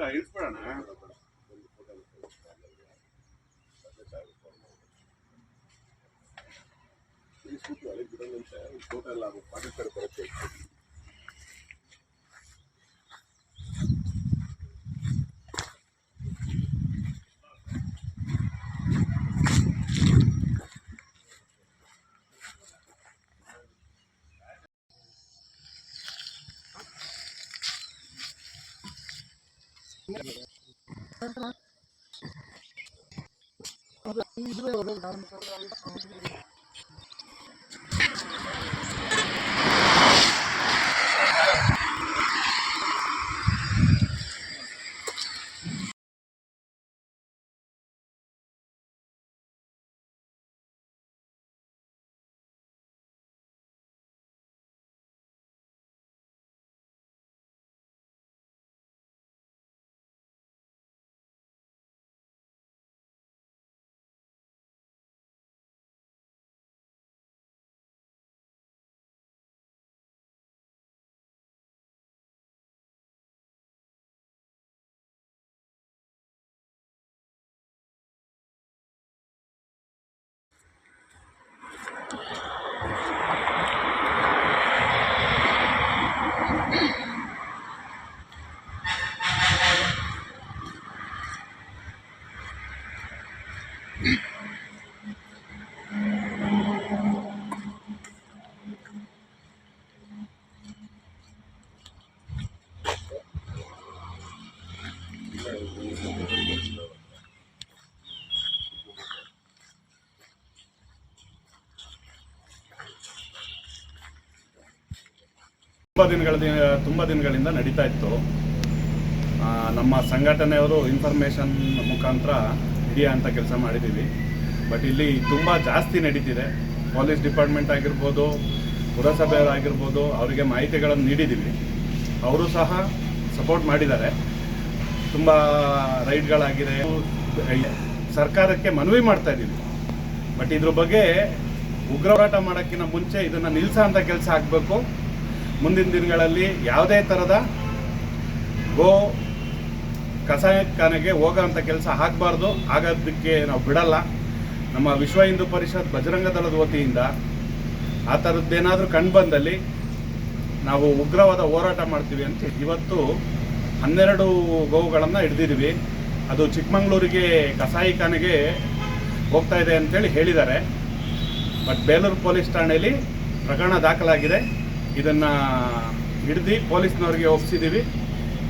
కూడా ఇన్స్పడానా ಈ ಸೂತ್ರ ಅಲ್ಲಿ ಬಿಡೋಲ್ಲ ಫೋಟೋ ಎಲ್ಲ ಪಾಕಿಸ್ತಾನ ಬರುತ್ತೆ আমরা ತುಂಬ ದಿನಗಳ ತುಂಬ ದಿನಗಳಿಂದ ನಡೀತಾ ಇತ್ತು. ನಮ್ಮ ಸಂಘಟನೆಯವರು ಇನ್ಫಾರ್ಮೇಶನ್ ಮುಖಾಂತರ ಹಿಡಿಯೋಂಥ ಕೆಲಸ ಮಾಡಿದ್ದೀವಿ. ಬಟ್ ಇಲ್ಲಿ ತುಂಬ ಜಾಸ್ತಿ ನಡೀತಿದೆ. ಪೊಲೀಸ್ ಡಿಪಾರ್ಟ್ಮೆಂಟ್ ಆಗಿರ್ಬೋದು ಪುರಸಭೆಯವರಾಗಿರ್ಬೋದು ಅವರಿಗೆ ಮಾಹಿತಿಗಳನ್ನು ನೀಡಿದ್ದೀವಿ. ಅವರು ಸಹ ಸಪೋರ್ಟ್ ಮಾಡಿದ್ದಾರೆ. ತುಂಬ ರೈಡ್ಗಳಾಗಿದೆ. ಸರ್ಕಾರಕ್ಕೆ ಮನವಿ ಮಾಡ್ತಾ ಇದ್ದೀವಿ. ಬಟ್ ಇದ್ರ ಬಗ್ಗೆ ಉಗ್ರ ಹೋರಾಟ ಮಾಡೋಕ್ಕಿಂತ ಮುಂಚೆ ಇದನ್ನು ನಿಲ್ಲಿಸೋ ಅಂತ ಕೆಲಸ ಆಗಬೇಕು. ಮುಂದಿನ ದಿನಗಳಲ್ಲಿ ಯಾವುದೇ ಥರದ ಗೋ ಕಸಾಯಖಾನೆಗೆ ಹೋಗೋಂಥ ಕೆಲಸ ಆಗಬಾರ್ದು, ಆಗೋದಕ್ಕೆ ನಾವು ಬಿಡಲ್ಲ. ನಮ್ಮ ವಿಶ್ವ ಹಿಂದೂ ಪರಿಷತ್ ಬಜರಂಗ ದಳದ ವತಿಯಿಂದ ಆ ಥರದ್ದೇನಾದರೂ ಕಂಡು ಬಂದಲ್ಲಿ ನಾವು ಉಗ್ರವಾದ ಹೋರಾಟ ಮಾಡ್ತೀವಿ ಅಂತ ಇವತ್ತು ಹನ್ನೆರಡು ಗೋವುಗಳನ್ನು ಹಿಡ್ದಿದ್ದೀವಿ. ಅದು ಚಿಕ್ಕಮಂಗ್ಳೂರಿಗೆ ಕಸಾಯಿಖಾನೆಗೆ ಹೋಗ್ತಾ ಇದೆ ಅಂತೇಳಿ ಹೇಳಿದ್ದಾರೆ. ಬಟ್ ಬೇಲೂರು ಪೊಲೀಸ್ ಠಾಣೆಯಲ್ಲಿ ಪ್ರಕರಣ ದಾಖಲಾಗಿದೆ. ಇದನ್ನು ಹಿಡ್ದು ಪೊಲೀಸ್ನವ್ರಿಗೆ ಒಪ್ಪಿಸಿದ್ದೀವಿ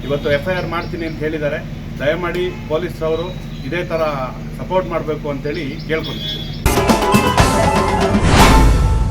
ಇವತ್ತು ಎಫ್ ಐ ಆರ್ ಮಾಡ್ತೀನಿ ಅಂತ ಹೇಳಿದ್ದಾರೆ. ದಯಮಾಡಿ ಪೊಲೀಸ್ ಅವರು ಇದೇ ಥರ ಸಪೋರ್ಟ್ ಮಾಡಬೇಕು ಅಂತೇಳಿ ಕೇಳ್ಕೊತೀವಿ